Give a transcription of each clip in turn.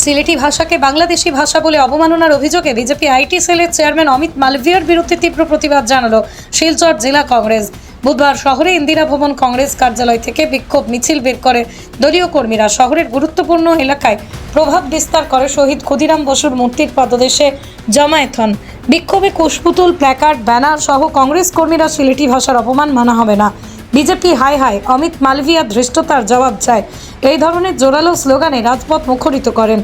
সিলেটি ভাষাকে বাংলাদেশি ভাষা বলে অবমাননার অভিযোগে বিজেপি আইটি সেলের চেয়ারম্যান অমিত মালভিয়ার বিরুদ্ধে তীব্র প্রতিবাদ জানালো শিলচর জেলা কংগ্রেস। বুধবার শহরে ইন্দিরা ভবন কংগ্রেস কার্যালয় থেকে বিক্ষোভ মিছিল বের করে দলীয় কর্মীরা শহরের গুরুত্বপূর্ণ এলাকায় প্রভাব বিস্তার করে শহীদ ক্ষুদিরাম বসুর মূর্তির পদদেশে জমায়েত হন। বিক্ষোভে কুশপুতুল, প্ল্যাকার্ড, ব্যানার সহ কংগ্রেস কর্মীরা সিলেটি ভাষার অপমান মানা হবে না। বিজেপি হাই হাই অমিত মালভিয়া ধৃষ্টতার জবাব চায় এই ধরনের জোরালো স্লোগানে রাজপথ মুখরিত করেন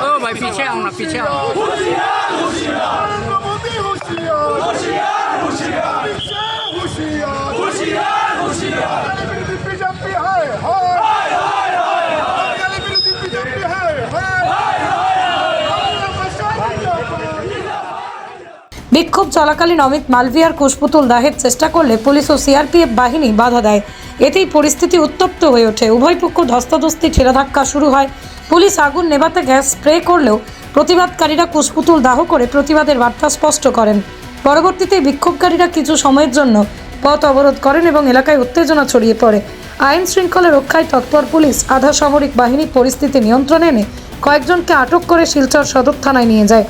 ओ भाई पीछे आओ ना पीछे आओ বিক্ষোভ চলাকালীন অমিত মালভিয়ার কুশপুতুল দাহের চেষ্টা করলে পুলিশ ও সিআরপিএফ বাহিনী বাধা দেয়। এতেই পরিস্থিতি উত্তপ্ত হয়ে ওঠে। উভয় পক্ষ ধস্তাধস্তি, ঠেলাধাক্কা শুরু হয়। পুলিশ আগুন নেভাতে গ্যাস স্প্রে করলেও প্রতিবাদকারীরা কুশপুতুল দাহ করে প্রতিবাদের বার্তা স্পষ্ট করেন। পরবর্তীতে বিক্ষোভকারীরা কিছু সময়ের জন্য পথ অবরোধ করেন এবং এলাকায় উত্তেজনা ছড়িয়ে পড়ে। আইন শৃঙ্খলা রক্ষায় তৎপর পুলিশ আধা সামরিক বাহিনী পরিস্থিতি নিয়ন্ত্রণে এনে কয়েকজনকে আটক করে শিলচর সদর থানায় নিয়ে যায়।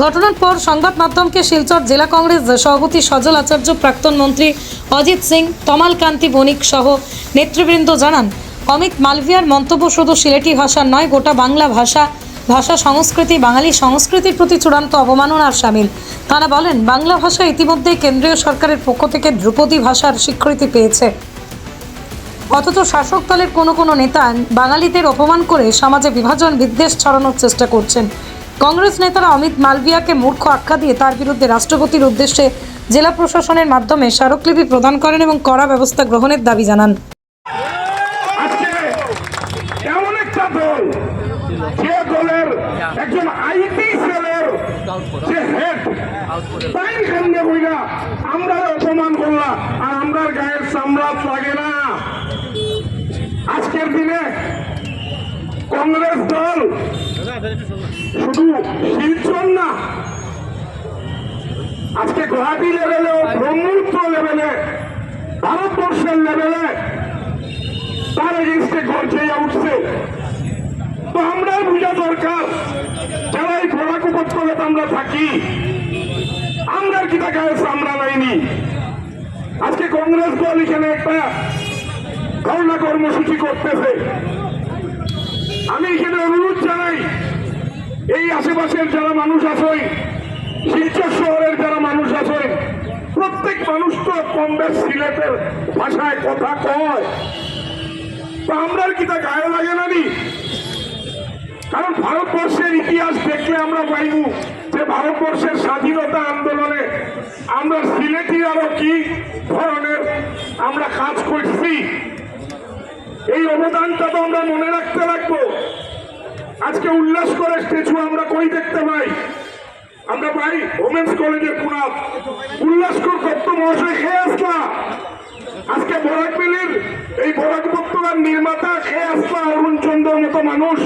ঘটনার পর সংবাদ মাধ্যমকে শিলচর জেলা কংগ্রেস সভাপতি সজল আচার্য, প্রাক্তন মন্ত্রী অজিত সিং, তমাল কান্তি বণিক সহ নেতৃবৃন্দ জানান, অমিত মালভিয়ার মন্তব্য শুধু সিলেটি ভাষার নয়, গোটা বাংলা ভাষা ভাষা সংস্কৃতি, বাঙালি সংস্কৃতির প্রতি চূড়ান্ত অবমাননার সামিল। তারা বলেন, বাংলা ভাষা ইতিমধ্যেই কেন্দ্রীয় সরকারের পক্ষ থেকে ধ্রুপদী ভাষার স্বীকৃতি পেয়েছে। অথচ শাসক দলের কোনো কোনো নেতা বাঙালিদের অপমান করে সমাজে বিভাজন বিদ্বেষ ছড়ানোর চেষ্টা করছেন। কংগ্রেস নেতারা অমিত মালভিয়াকে মূর্খ আখ্যা দিয়ে তার বিরুদ্ধে রাষ্ট্রপতির উদ্দেশ্যে জেলা প্রশাসনের মাধ্যমে স্মারকলিপি প্রদান করেন এবং কড়া ব্যবস্থা গ্রহণের দাবি জানান। আজকের দিনে কংগ্রেস দল শুধু শিলচর না, আজকে গুয়াহাটি লেভেলে ব্রহ্মপুত্র লেভেলে ভারতবর্ষের লেভেলে তার এগেনস্টে গর্জে উঠছে। তো আমরা বোঝা দরকার, যারা এই বরাক উপত্যকাতে আমরা থাকি আমরা কি টাকা আমরা নাইনি। আজকে কংগ্রেস দল এখানে একটা ধর্ণা কর্মসূচি করতেছে। আমি এখানে অনুরোধ জানাই এই আশেপাশের যারা মানুষ আছেন শিলচর শহরের যারা মানুষ আছেন প্রত্যেক মানুষ তো কম বেশ সিলেটের ভাষায় কথা কয়। আমরা কি তা গায়ে লাগে না? কারণ ভারতবর্ষের ইতিহাস দেখলে আমরা পাইব যে ভারতবর্ষের স্বাধীনতা আন্দোলনে আমরা সিলেটি আরও কি ধরনের আমরা কাজ করছি। এই অবদানটা তো আমরা মনে রাখতে রাখব আজকে উল্লাস করে স্ট্যাচু আমরা কই দেখতে পাই? আমরা পাই ওমেন্স কলেজের কুনাত উল্লাস কর কত মহাশয়, খেয়ে আসলা। আজকে বরাক মিলির, এই বরাক উপত্যকার নির্মাতা খেয়ে আসলা, অরুণ চন্দ্র মতো মানুষ।